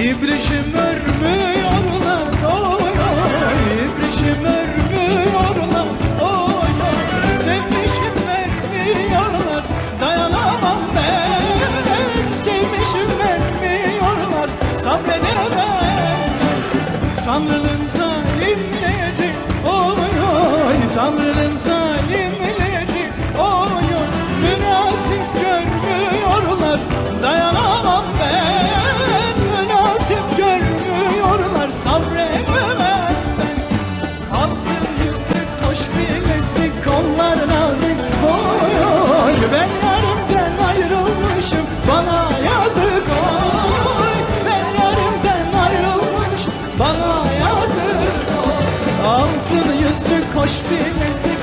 İbrişim örmüyorlar oy oy. İbrişim örmüyorlar oy oy. Sevmişim vermiyorlar dayanamam ben. Sevmişim vermiyorlar sabredemem. Tanrının zalimleri oy oy. Tanrının zalimleri Ben yarimden ayrılmışım bana yazık oy. Ben yarimden ayrılmış bana yazık oy. Altın yüzük hoş bir müzik